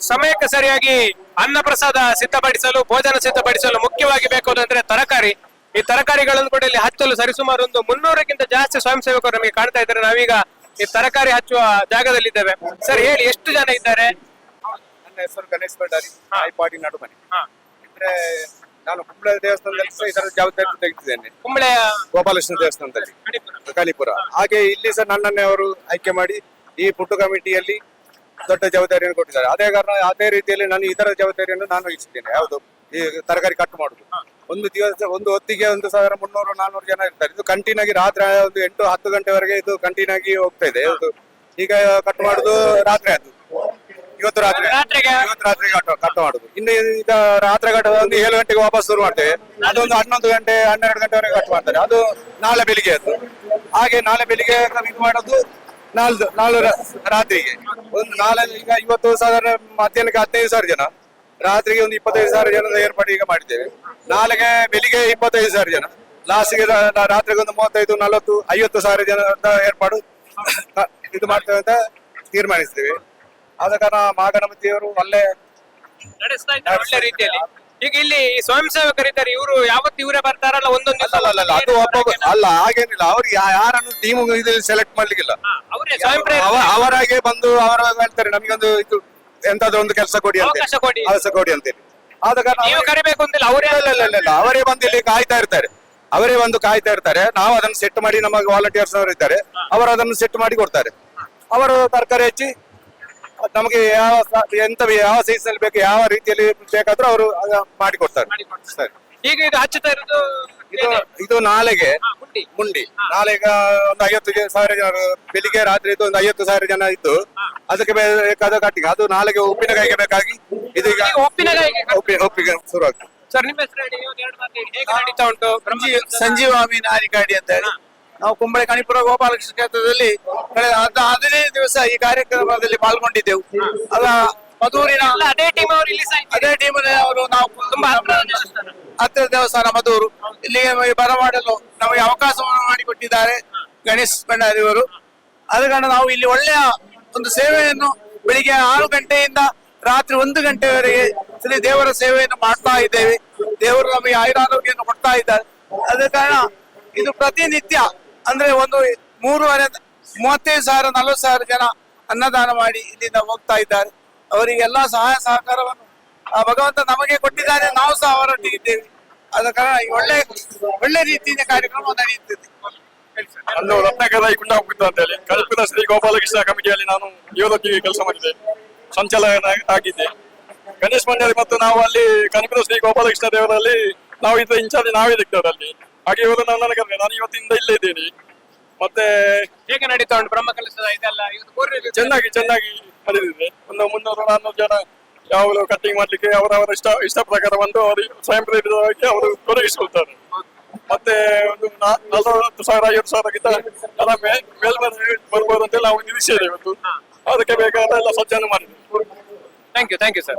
ಸಮಯಕ್ಕೆ ಸರಿಯಾಗಿ ಅನ್ನ ಪ್ರಸಾದ ಸಿದ್ಧಪಡಿಸಲು ಭೋಜನ ಸಿದ್ಧಪಡಿಸಲು ಮುಖ್ಯವಾಗಿ ಬೇಕು ಅಂದ್ರೆ ತರಕಾರಿ. ಈ ತರಕಾರಿಗಳನ್ನು ಕೂಡ ಇಲ್ಲಿ ಹಚ್ಚಲು ಸರಿಸುಮಾರು ಒಂದು ಮುನ್ನೂರಕ್ಕಿಂತ ಜಾಸ್ತಿ ಸ್ವಯಂ ಸೇವಕರು ನಮಗೆ ಕಾಣ್ತಾ ಇದ್ದಾರೆ. ನಾವೀಗ ಈ ತರಕಾರಿ ಹಚ್ಚುವ ಜಾಗದಲ್ಲಿದ್ದೇವೆ. ಸರ್ ಹೇಳಿ ಎಷ್ಟು ಜನ ಇದ್ದಾರೆ? ನನ್ನ ಹೆಸರು ಗಣೇಶ್ ಭಂಡಾರಿ. ನಾಯ್ಪಾಡಿ ನಡುಮನೆ ಅಂದ್ರೆ ನಾನು ಕುಂಬಳ ದೇವಸ್ಥಾನದಲ್ಲಿ ಸಹ ಇದರ ಜವಾಬ್ದಾರಿ ತೆಗೆದಿದ್ದೇನೆ. ಕುಂಬಳೆಯ ಗೋಪಾಲಕೃಷ್ಣ ದೇವಸ್ಥಾನದಲ್ಲಿ. ಕಲಿಪುರ ಹಾಗೆ ಇಲ್ಲಿ ಸರ್ ನನ್ನನ್ನೇ ಅವರು ಆಯ್ಕೆ ಮಾಡಿ ಈ ಪುಟ್ಟು ಕಮಿಟಿಯಲ್ಲಿ ದೊಡ್ಡ ಜವಾಬ್ದಾರಿಯನ್ನು ಕೊಟ್ಟಿದ್ದಾರೆ. ಅದೇ ಕಾರಣ ಅದೇ ರೀತಿಯಲ್ಲಿ ನಾನು ಇತರ ಜವಾಬ್ದಾರಿಯನ್ನು ನಾನು ವಹಿಸಿದ್ದೇನೆ ಯಾವುದು? ಈ ತರಕಾರಿ ಕಟ್ ಮಾಡುದು. ಒಂದು ದಿವಸ ಒಂದು ಹೊತ್ತಿಗೆ ಒಂದು ಸಾವಿರ ಮುನ್ನೂರು ನಾನ್ನೂರು ಜನ ಇರ್ತಾರೆ. ಇದು ಕಂಟಿನ್ಯೂ ಆಗಿ ರಾತ್ರಿ ಒಂದು ಎಂಟು ಹತ್ತು ಗಂಟೆವರೆಗೆ ಇದು ಕಂಟಿನ್ಯೂ ಆಗಿ ಹೋಗ್ತಾ ಇದೆ. ಈಗ ಕಟ್ ಮಾಡುದು ರಾತ್ರಿ ಅದು. ಇವತ್ತು ರಾತ್ರಿ. ರಾತ್ರಿಗೆ? ಇವತ್ತು ರಾತ್ರಿ ಕಟ್ ಕಟ್ ಮಾಡುದು. ಇನ್ನು ಈಗ ರಾತ್ರಿ ಕಟ್ ಒಂದು ಏಳು ಗಂಟೆಗೆ ವಾಪಸ್ ಶುರು ಮಾಡ್ತೇವೆ. ಅದೊಂದು ಹನ್ನೊಂದು ಗಂಟೆ ಹನ್ನೆರಡು ಗಂಟೆವರೆಗೆ ಕಟ್ ಮಾಡ್ತಾರೆ. ಅದು ನಾಳೆ ಬೆಳಿಗ್ಗೆ ಅದು. ಹಾಗೆ ನಾಳೆ ಬೆಳಿಗ್ಗೆ ಇದು ಮಾಡೋದು ನಾಲ್ದು ನಾಳೆ ರಾತ್ರಿಗೆ. ಒಂದು ನಾಲ್ಕು, ಈಗ ಇವತ್ತು ಸಾವಿರ ಮಧ್ಯಾಹ್ನಕ್ಕೆ ಹದಿನೈದು ಸಾವಿರ ಜನ, ರಾತ್ರಿಗೆ ಒಂದು ಇಪ್ಪತ್ತೈದು ಸಾವಿರ ಜನದ ಏರ್ಪಾಡು ಈಗ ಮಾಡಿದ್ದೇವೆ. ನಾಳೆಗೆ ಬೆಳಿಗ್ಗೆ ಇಪ್ಪತ್ತೈದು ಸಾವಿರ ಜನ ಲಾಸ್ಟ್ಗೆ ರಾತ್ರಿಗೆ ಒಂದು ಮೂವತ್ತೈದು, ನಲವತ್ತು, ಐವತ್ತು ಸಾವಿರ ಜನದ ಏರ್ಪಾಡು ಇದು ಮಾಡ್ತೇವೆ ಅಂತ ತೀರ್ಮಾನಿಸ್ತೇವೆ ಆದ ಕಾರಣ ಮಹಾಗಣಪತಿಯವರು ಒಳ್ಳೆ ನಡೆಸ್ತಾ ಇದ್ದಾರೆ ಒಳ್ಳೆ ರೀತಿಯಲ್ಲಿ. ಈಗ ಇಲ್ಲಿ ಸ್ವಯಂ ಸೇವಕರಿದ್ದಾರೆ ಇವರು ಯಾವತ್ತು ಇವರೇ ಬರ್ತಾರಲ್ಲ ಒಂದೊಂದು ದಿವಸ ಅಲ್ಲ ಅಲ್ಲ ಅದು ಒಬ್ಬ ಅಲ್ಲ ಹಾಗೇನಿಲ್ಲ. ಅವ್ರು ಯಾ- ಯಾರನ್ನು ಟೀಮ್ ಇದು ಸೆಲೆಕ್ಟ್ ಮಾಡ್ಲಿಕ್ಕಿಲ್ಲ. ಅವರೇ ಸ್ವಯಂ ಪ್ರೇರಿತ ಅವ- ಅವರಾಗೆ ಬಂದು ಅವರ ಹೇಳ್ತಾರೆ ನಮಗೊಂದು ಇದು ಎಂತಾದ್ರೂ ಒಂದು ಕೆಲಸ ಕೊಡಿ ಅಂತ ಅವಕಾಶ ಕೊಡಿ. ಕೆಲಸ ಕೊಡಿ ಅಂತೇಳಿ. ಆದ ಕಾರಣ ನೀವು ಅವರೇ- ಕರಿಬೇಕು ಅಂತಿಲ್ಲ ಅವರೇ ಇಲ್ಲ ಇಲ್ಲ ಇಲ್ಲ ಇಲ್ಲ ಅವರೇ ಬಂದು ಇಲ್ಲಿ ಕಾಯ್ತಾ ಇರ್ತಾರೆ. ಅವರೇ ಬಂದು ಕಾಯ್ತಾ ಇರ್ತಾರೆ. ನಾವು ಅದನ್ನು ಸೆಟ್ ಮಾಡಿ ನಮಗೆ ವಾಲಂಟಿಯರ್ಸ್ ಅವರು ಇದ್ದಾರೆ. ಅವರು ಅದನ್ನು ಸೆಟ್ ಮಾಡಿ ಕೊಡ್ತಾರೆ. ಅವರು ತರಕಾರಿ ಹೆಚ್ಚಿ ನಮಗೆ ಯಾವ ಸ- ಎಂತ ಯಾವ ಸೈಜ್ನಲ್ಲಿ ಬೇಕು ಯಾವ ರೀತಿಯಲ್ಲಿ ಬೇಕಾದ್ರೂ ಅವರು ಮಾಡಿ ಕೊಡ್ತಾರೆ ಸರಿ. ಈಗ ಇದು ಹಚ್ಚುತ್ತಾ ಇರೋದು ಇದು ಇದು ನಾಳೆಗೆ ಹಾ, ಹುಂಡಿ. ಮುಂಡಿ ನಾಳೆಗ ಒಂದು ಐವತ್ತು ಸಾವಿರ ಜನ ಬೆಳಿಗ್ಗೆ ರಾತ್ರಿ ಇದು ಒಂದು ಐವತ್ತು ಸಾವಿರ ಜನ ಇದ್ದು ಅದಕ್ಕೆ ಬೇಕಾದ ಕಟ್ಟಿಗೆ. ಅದು ನಾಳೆಗೆ ಉಪ್ಪಿನಕಾಯಿಗೆ ಬೇಕಾಗಿ ಇದು ಈಗ ಈಗ ಉಪ್ಪಿನಕಾಯಿಗೆ ಉಪ್ಪಿ ಉಪ್ಪಿಗೆ ಶುರು ಆಗ್ತದೆ ಸರ್ ನಿಮ್ಮ ಹೆಸರು ಹೇಳಿ ಒಂದು ಎರಡು ಮಾತು ಹೇಳಿ. ಹೇಗೆ ನಡೀತಾ ಉಂಟು? ಬ್ರಹ್ಮ ಸಂಜೀವಾಮಿ ನಾರಿಕಾಡಿ ಅಂತ ಹೇಳಿ. ನಾವು ಕುಂಬಳೆ ಕಣಿಪುರ ಗೋಪಾಲಕೃಷ್ಣ ಕ್ಷೇತ್ರದಲ್ಲಿ ಕಳೆದ ಹದ್ ಹದಿನೈದು ದಿವಸ ಈ ಕಾರ್ಯಕ್ರಮದಲ್ಲಿ ಪಾಲ್ಗೊಂಡಿದ್ದೆವು. ಅಲ್ಲ ಮಧೂರಿನ ಅದೇ ಟೀಮ್ ಅವರು ಇಲ್ಲಿ. ಅದೇ ಟೀಮ್ ಅವರು ನಾವು ತುಂಬಾ. ಹತ್ತಿರ ದೇವಸ್ಥಾನ ಮಧೂರು. ಇಲ್ಲಿಗೆ ನಮಗೆ ಬರಮಾಡಲು ನಮಗೆ ಅವಕಾಶವನ್ನು ಮಾಡಿಕೊಟ್ಟಿದ್ದಾರೆ ಗಣೇಶ್ ಭಂಡಾರಿ ಅವರು ಅದ ಕಾರಣ ನಾವು ಇಲ್ಲಿ ಒಳ್ಳೆಯ ಒಂದು ಸೇವೆಯನ್ನು ಬೆಳಿಗ್ಗೆ ಆರು ಗಂಟೆಯಿಂದ ರಾತ್ರಿ ಒಂದು ಗಂಟೆವರೆಗೆ ಇಲ್ಲಿ ದೇವರ ಸೇವೆಯನ್ನು ಮಾಡ್ತಾ ಇದ್ದೇವೆ. ದೇವರು ನಮಗೆ ಆಯುರಾರೋಗ್ಯವನ್ನು ಕೊಡ್ತಾ ಇದ್ದಾರೆ. ಅದ ಕಾರಣ ಇದು ಪ್ರತಿನಿತ್ಯ ಅಂದ್ರೆ ಒಂದು ಮೂರುವರೆ, ಮೂವತ್ತೈದು ಸಾವಿರ, ನಲವತ್ತು ಸಾವಿರ ಜನ ಅನ್ನದಾನ ಮಾಡಿ ಇಲ್ಲಿಂದ ಹೋಗ್ತಾ ಇದ್ದಾರೆ. ಅವರಿಗೆಲ್ಲ ಸಹಾಯ ಸಹಕಾರವನ್ನು ಆ ಭಗವಂತ ನಮಗೆ ಕೊಟ್ಟಿದ್ದಾರೆ ನಾವು ಸಹ ಅವರೊಟ್ಟಿಗಿದ್ದೇವೆ ಆದ ಕಾರಣ ಒಳ್ಳೆ ಒಳ್ಳೆ ರೀತಿಯಿಂದ ಕಾರ್ಯಕ್ರಮ ನಡೆಯುತ್ತಿದೆ. ನಾನು ರತ್ನಾಕರ ಕುಂಡಾಪುರ ಅಂತ ಹೇಳಿ. ಶ್ರೀ ಗೋಪಾಲಕೃಷ್ಣ ಕಮಿಟಿಯಲ್ಲಿ ನಾನು ಇವರೊಟ್ಟಿಗೆ ಕೆಲಸ ಮಾಡಿದೆ ಸಂಚಾಲಕ ಆಗಿದ್ದೆ ಗಣೇಶ್ ಮಂಡಳಿ ಮತ್ತು ನಾವು ಅಲ್ಲಿ ಕನಕದ ಶ್ರೀ ಗೋಪಾಲಕೃಷ್ಣ ದೇವರಲ್ಲಿ ನಾವು ಇದ್ದ ಇನ್ಚಾರ್ಜ್ ನಾವೇ ಇದ್ದವರಲ್ಲಿ ಹಾಗೆ ಇವರು ನಾನು ನನಗೆ ನಾನು ಇವತ್ತಿಂದ ಇಲ್ಲೇ ಇದ್ದೇನೆ. ಮತ್ತೆ ಹೇಗೆ ನಡೀತಾ ಉಂಟು? ಬ್ರಹ್ಮ ಕಲಸದ ಇದೆಲ್ಲ ಇವತ್ತು ಚೆನ್ನಾಗಿ ಚೆನ್ನಾಗಿ ನಡೆದಿದೆ. ಒಂದು ಮುನ್ನೂರು ನಾನ್ನೂರು ಜನ ಯಾವಾಗಲೂ ಕಟ್ಟಿಂಗ್ ಮಾಡ್ಲಿಕ್ಕೆ ಅವರವರ ಇಷ್ಟ ಇಷ್ಟ ಪ್ರಕಾರ ಬಂದು ಅವರು ಸ್ವಯಂ ಪ್ರೇರಿತವಾಗಿ ಅವರು ತೊಡಗಿಸಿಕೊಳ್ತಾರೆ. ಮತ್ತೆ ಒಂದು ನಲವತ್ತು ಸಾವಿರ ಐವತ್ತು ಸಾವಿರಕ್ಕಿಂತ ಅದರ ಮೇಲ್ ಮೇಲ್ ಬರ್ಬೋದು ಅಂತ ನಾವು ನಿರೀಕ್ಷೆ ಇದೆ ಇವತ್ತು ಅದಕ್ಕೆ ಬೇಕಾದ ಎಲ್ಲ ಸ್ವಚ್ಛನೂ ಮಾಡಿದ್ವಿ thank you thank you sir